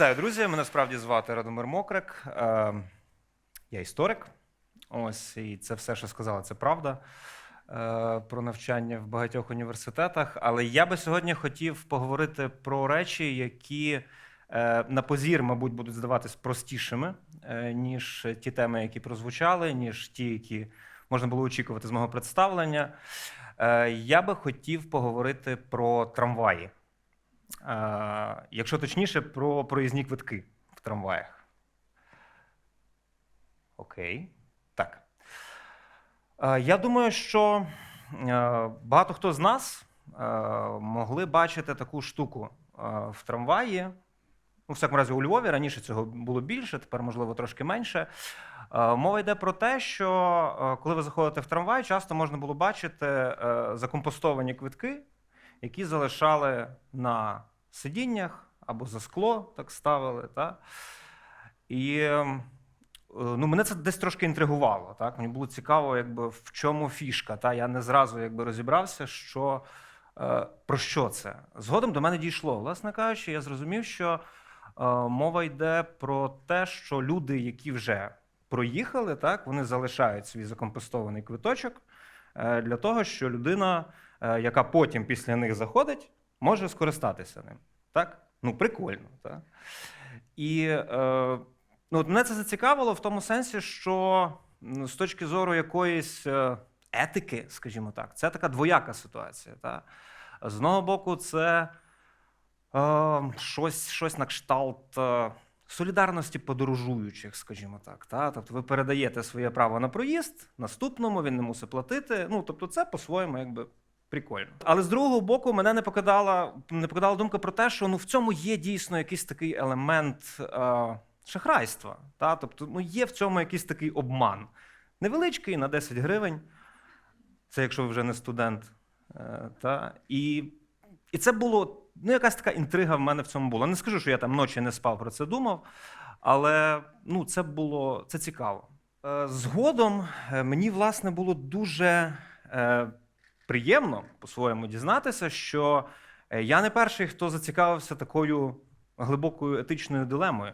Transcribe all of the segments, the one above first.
Вітаю, друзі! Мене справді звати Радомир Мокрик. Е, Я історик. Ось, і це все, що сказала, це правда е, про навчання в багатьох університетах. Але я би сьогодні хотів поговорити про речі, які е, на позір, мабуть, будуть здаватись простішими, ніж ті теми, які прозвучали, ніж ті, які можна було очікувати з мого представлення. Я би хотів поговорити про трамваї. Якщо точніше, про проїзні квитки в трамваях. Окей. Так. Я думаю, що багато хто з нас могли бачити таку штуку в трамваї. Ну, в всякому разі, у Львові раніше цього було більше, тепер, можливо, трошки менше. Мова йде про те, що коли ви заходите в трамвай, часто можна було бачити е, закомпостовані квитки, які залишали на сидіннях або за скло, так ставили. Та? І ем, е, ну, мене це десь трошки інтригувало. Так? Мені було цікаво, якби, в чому фішка. Та? Я не зразу якби, розібрався, що, е, про що це. Згодом до мене дійшло. Власне кажучи, я зрозумів, що е, мова йде про те, що люди, які вже проїхали, так, вони залишають свій закомпостований квиточок для того, що людина, яка потім після них заходить, може скористатися ним. Так? Ну, прикольно. Так? І е, ну, от мене це зацікавило в тому сенсі, що ну, з точки зору якоїсь е, етики, скажімо так, це така двояка ситуація. Та? З одного боку, це е, щось, щось на кшталт е, солідарності подорожуючих, скажімо так. Та? Тобто ви передаєте своє право на проїзд, наступному він не мусить платити. Ну, тобто, це по-своєму якби. Прикольно. Але з другого боку, мене не покидала, не покидала думка про те, що ну, в цьому є дійсно якийсь такий елемент е, шахрайства. Та? Тобто ну, є в цьому якийсь такий обман. Невеличкий на 10 гривень. Це якщо ви вже не студент. Е, та? І, і це було, ну, якась така інтрига в мене в цьому була. Не скажу, що я там ночі не спав про це думав, але ну, це було це цікаво. Е, згодом е, мені, власне, було дуже. Е, приємно по-своєму дізнатися, що е, я не перший, хто зацікавився такою глибокою етичною дилемою.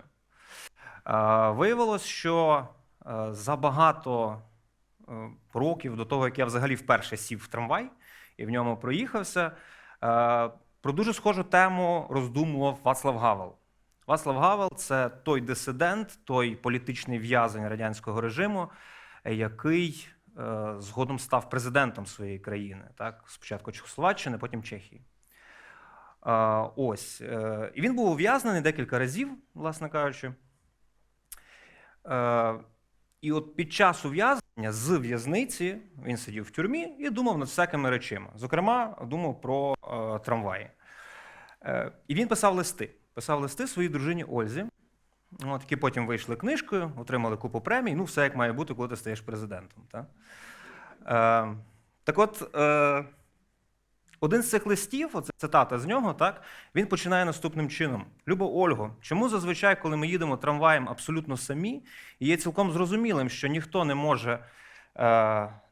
Виявилось, що е, за багато е, років до того, як я взагалі вперше сів в трамвай і в ньому проїхався, про дуже схожу тему роздумував Вацлав Гавел. Вацлав Гавел це той дисидент, той політичний в'язень радянського режиму, який згодом став президентом своєї країни. Так? Спочатку Чехословаччини, потім Чехії. Е, ось. Е, І він був ув'язнений декілька разів, власне кажучи. Е, І от під час ув'язнення з в'язниці він сидів в тюрмі і думав над всякими речима. Зокрема, думав про е, трамваї. Е, І він писав листи. Писав листи своїй дружині Ользі, От, які потім вийшли книжкою, отримали купу премій. Ну, все як має бути, коли ти стаєш президентом. Та? Е, так от, е, один з цих листів, оце цитата з нього, так, він починає наступним чином: Любо Ольго, чому зазвичай, коли ми їдемо трамваєм абсолютно самі, і є цілком зрозумілим, що ніхто не може е,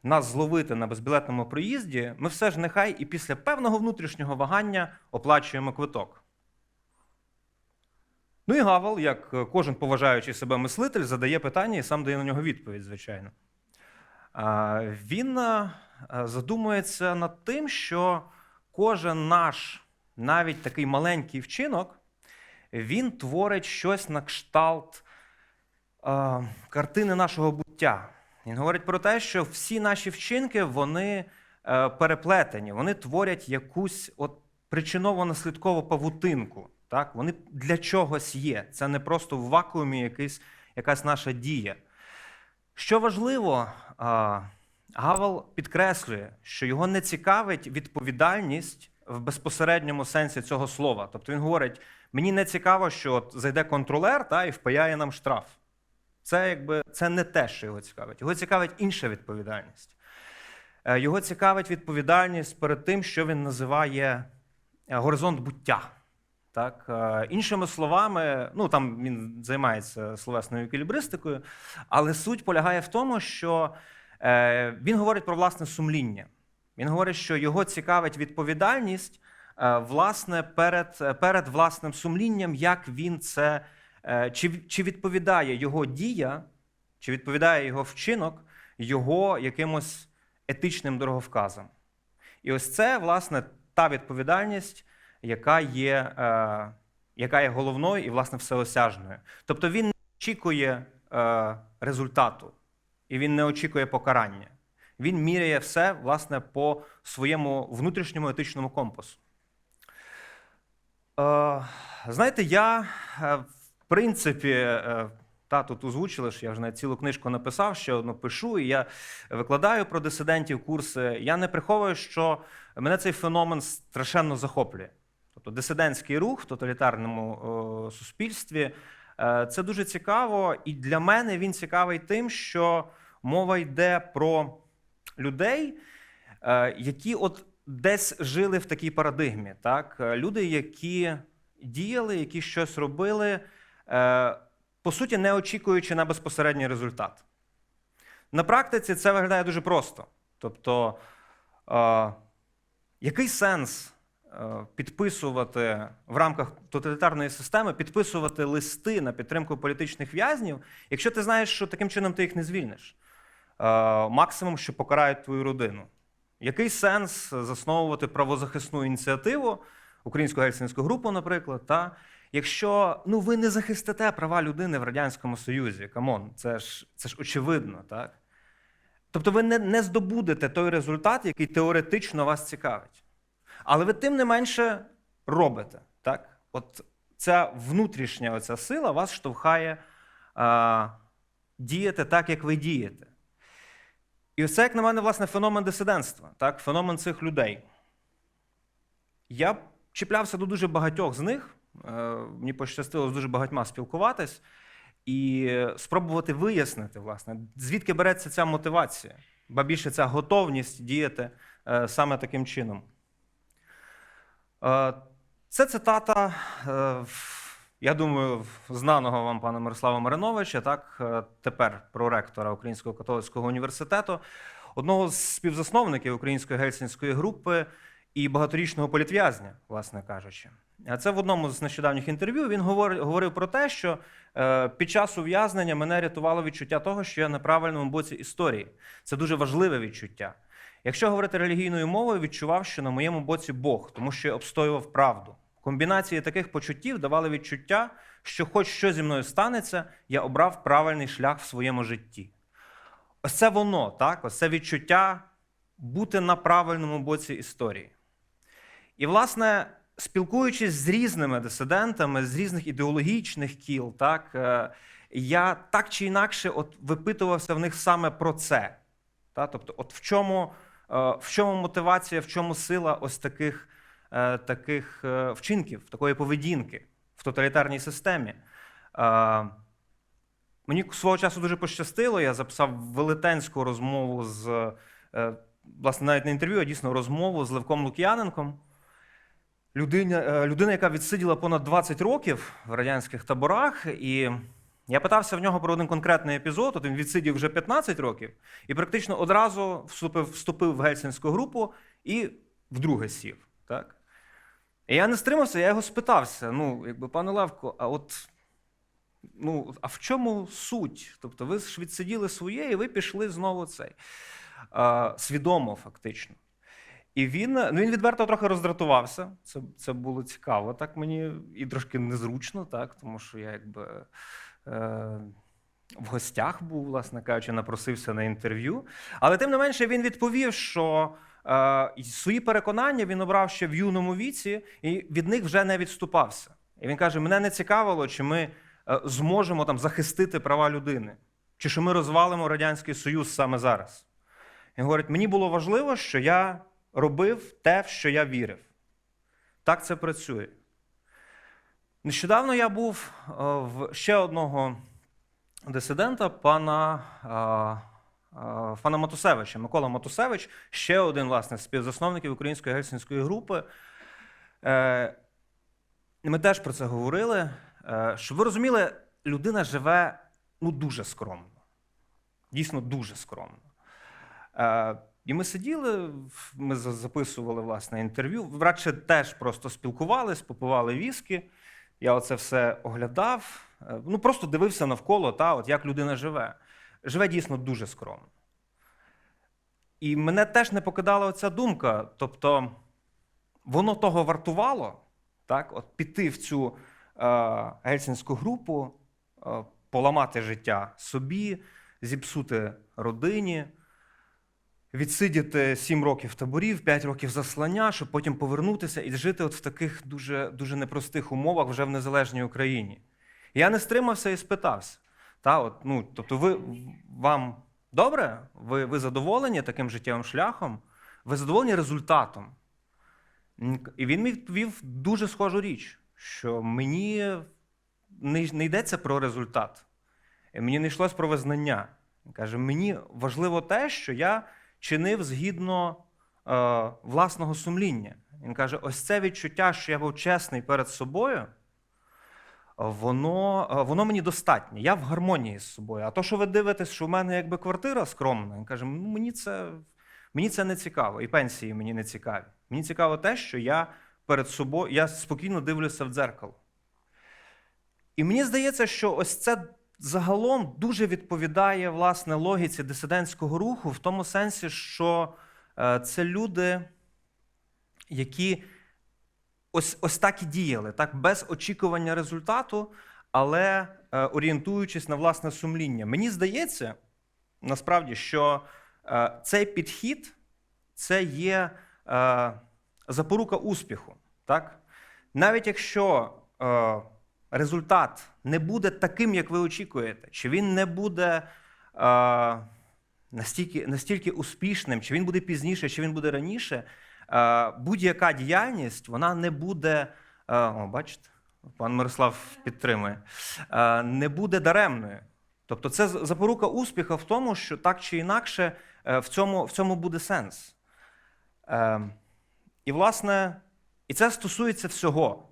нас зловити на безбілетному проїзді, ми все ж нехай і після певного внутрішнього вагання оплачуємо квиток. Ну і Гавел, як е, кожен поважаючий себе мислитель, задає питання і сам дає на нього відповідь, звичайно. Він е, е, задумується над тим, що кожен наш, навіть такий маленький вчинок, він творить щось на кшталт картини нашого буття. Він говорить про те, що всі наші вчинки вони переплетені, вони творять якусь от причиново-наслідкову павутинку. Так? Вони для чогось є. Це не просто в вакуумі якийсь, якась наша дія. Що важливо, Гавел підкреслює, що його не цікавить відповідальність в безпосередньому сенсі цього слова. Тобто він говорить: мені не цікаво, що от зайде контролер та, і впаяє нам штраф. Це, якби, це не те, що його цікавить. Його цікавить інша відповідальність. Е, Його цікавить відповідальність перед тим, що він називає е, горизонт буття. Так, е, іншими словами, ну там він займається словесною еквілібристикою, але суть полягає в тому, що е, він говорить про власне сумління. Він говорить, що його цікавить відповідальність е, власне перед, перед власним сумлінням, як він це, чи, чи відповідає його дія, чи відповідає його вчинок його якимось етичним дороговказам. І ось це, власне, та відповідальність, яка є, е, яка є головною і, власне, всеосяжною. Тобто він не очікує е, результату, і він не очікує покарання. Він міряє все, власне, по своєму внутрішньому етичному компасу. Е, знаєте, я, е, в принципі, е, та тут озвучили, що я вже навіть цілу книжку написав, ще одну пишу, і я викладаю про дисидентів курси. Я не приховую, що мене цей феномен страшенно захоплює. Тобто дисидентський рух в тоталітарному о, суспільстві е, це дуже цікаво, і для мене він цікавий тим, що мова йде про людей, е, які от десь жили в такій парадигмі. Так? Е, Люди, які діяли, які щось робили, е, по суті, не очікуючи на безпосередній результат. На практиці це виглядає дуже просто. Тобто, е, який сенс е, підписувати в рамках тоталітарної системи, підписувати листи на підтримку політичних в'язнів, якщо ти знаєш, що таким чином ти їх не звільниш? Е, максимум, що покарають твою родину. Який сенс засновувати правозахисну ініціативу, українську гельсінську групу, наприклад, та, якщо ну, ви не захистите права людини в Радянському Союзі? Камон, це ж, це ж очевидно, так? Тобто ви не, не здобудете той результат, який теоретично вас цікавить. Але ви тим не менше робите. Так? От ця внутрішня оця сила вас штовхає а, діяти так, як ви дієте. І це, як на мене, власне, феномен дисидентства, так? феномен цих людей. Я чіплявся до дуже багатьох з них. е, Мені пощастило з дуже багатьма спілкуватись і спробувати вияснити, власне, звідки береться ця мотивація, ба більше ця готовність діяти е, саме таким чином. Е, Це цитата, е, я думаю, знаного вам пана Мирослава Мариновича, так, е, тепер проректора Українського католицького університету, одного з співзасновників Української гельсінської групи і багаторічного політв'язня, власне кажучи. Це в одному з нещодавніх інтерв'ю він говор- говорив про те, що під час ув'язнення мене рятувало відчуття того, що я на правильному боці історії. Це дуже важливе відчуття. Якщо говорити релігійною мовою, відчував, що на моєму боці Бог, тому що я обстоював правду. Комбінації таких почуттів давали відчуття, що хоч що зі мною станеться, я обрав правильний шлях в своєму житті. Ось це воно, так? Ось це відчуття бути на правильному боці історії. І, власне, спілкуючись з різними дисидентами, з різних ідеологічних кіл, так, е, я так чи інакше от випитувався в них саме про це. Та? Тобто, от в чому, в чому мотивація, в чому сила ось таких, е, таких е, вчинків, такої поведінки в тоталітарній системі. Е, Мені свого часу дуже пощастило. Я записав велетенську розмову з е, власне, навіть не інтерв'ю, а дійсно розмову з Левком Лук'яненком. Людина, е, людина, яка відсиділа понад 20 років в радянських таборах, і я питався в нього про один конкретний епізод. От він відсидів вже 15 років, і практично одразу вступив, вступив в гельсінську групу і вдруге сів. Так? І я не стримався, я його спитався: ну, якби, пане Левко, а от ну, а в чому суть? Тобто, ви ж відсиділи своє, і ви пішли знову цей а, свідомо, фактично. І він, ну, він відверто трохи роздратувався. Це, це було цікаво, так мені і трошки незручно, так, тому що я якби в гостях був, власне кажучи, напросився на інтерв'ю. Але тим не менше він відповів, що е, свої переконання він обрав ще в юному віці, і від них вже не відступався. І він каже: мене не цікавило, чи ми е, зможемо там захистити права людини, чи що ми розвалимо Радянський Союз саме зараз. Він говорить: мені було важливо, що я робив те, в що я вірив. Так це працює. Нещодавно я був е, в ще одного дисидента, пана, е, е, пана Матусевича. Микола Матусевич, ще один, власне, співзасновників Української гельсінської групи. Ми теж про це говорили. Щоб ви розуміли, людина живе ну, дуже скромно. Дійсно, дуже скромно. І ми сиділи, ми записували власне інтерв'ю. Радше теж просто спілкувались, попивали віскі. Я оце все оглядав. е, Ну просто дивився навколо, та, от як людина живе. Живе дійсно дуже скромно. І мене теж не покидала оця думка. Тобто, воно того вартувало, так, от піти в цю е, гельсінську групу, е, поламати життя собі, зіпсути родині, відсидіти 7 років в таборі, 5 років заслання, щоб потім повернутися і жити от в таких дуже, дуже непростих умовах вже в незалежній Україні. Я не стримався і спитався. Та, от, ну, тобто, ви, вам добре? Ви, ви задоволені таким життєвим шляхом? Ви задоволені результатом? І він мені відповів дуже схожу річ, що мені не, не йдеться про результат. Мені не йшлось про визнання. Він каже: мені важливо те, що я чинив згідно е, власного сумління. Він каже: ось це відчуття, що я був чесний перед собою, воно, е, воно мені достатнє. Я в гармонії з собою. А то, що ви дивитесь, що в мене якби квартира скромна, він каже, ну, мені це, мені це не цікаво, і пенсії мені не цікаві. Мені цікаво те, що я перед собою, я спокійно дивлюся в дзеркало. І мені здається, що ось це загалом дуже відповідає власне логіці дисидентського руху в тому сенсі, що е, це люди, які ось, ось так і діяли, так, без очікування результату, але е, орієнтуючись на власне сумління. Мені здається, насправді, що е, цей підхід це є запорука успіху. Так? Навіть якщо результат не буде таким, як ви очікуєте, чи він не буде е, настільки, настільки успішним, чи він буде пізніше, чи він буде раніше, е, будь-яка діяльність вона не буде. Е, о, бачите, пан Мирослав підтримує, е, не буде даремною. Тобто, це запорука успіху в тому, що так чи інакше е, в цьому, в цьому буде сенс. Е, і, власне, і це стосується всього.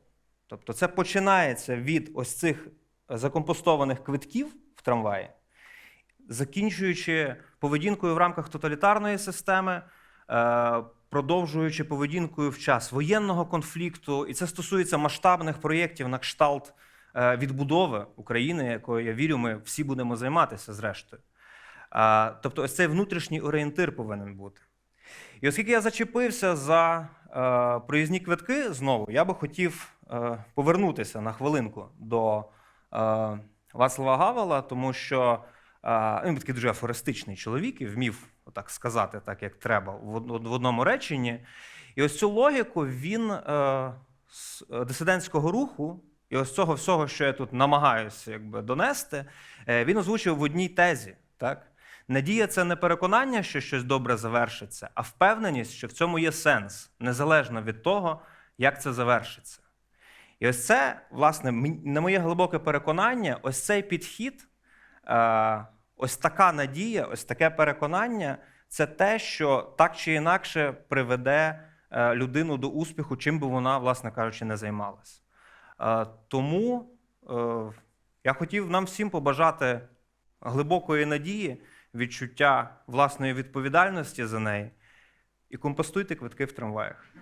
Тобто, це починається від ось цих закомпостованих квитків в трамваї, закінчуючи поведінкою в рамках тоталітарної системи, е, продовжуючи поведінкою в час воєнного конфлікту. І це стосується масштабних проєктів на кшталт е, відбудови України, якою я вірю, ми всі будемо займатися зрештою. Тобто, ось цей внутрішній орієнтир повинен бути. І оскільки я зачепився за е, проїзні квитки знову, я би хотів е, повернутися на хвилинку до е, Вацлава Гавела, тому що е, він такий дуже афористичний чоловік і вмів так сказати, так як треба, в, одному реченні. І ось цю логіку він е, з е, дисидентського руху, і ось цього всього, що я тут намагаюся якби, донести, е, він озвучив в одній тезі. Так? Надія це не переконання, що щось добре завершиться, а впевненість, що в цьому є сенс, незалежно від того, як це завершиться. І ось це, власне, на моє глибоке переконання, ось цей підхід, е, ось така надія, ось таке переконання це те, що так чи інакше приведе е, людину до успіху, чим би вона, власне кажучи, не займалась. Е, Тому я хотів нам всім побажати глибокої надії, відчуття власної відповідальності за неї і компостуйте квитки в трамваях.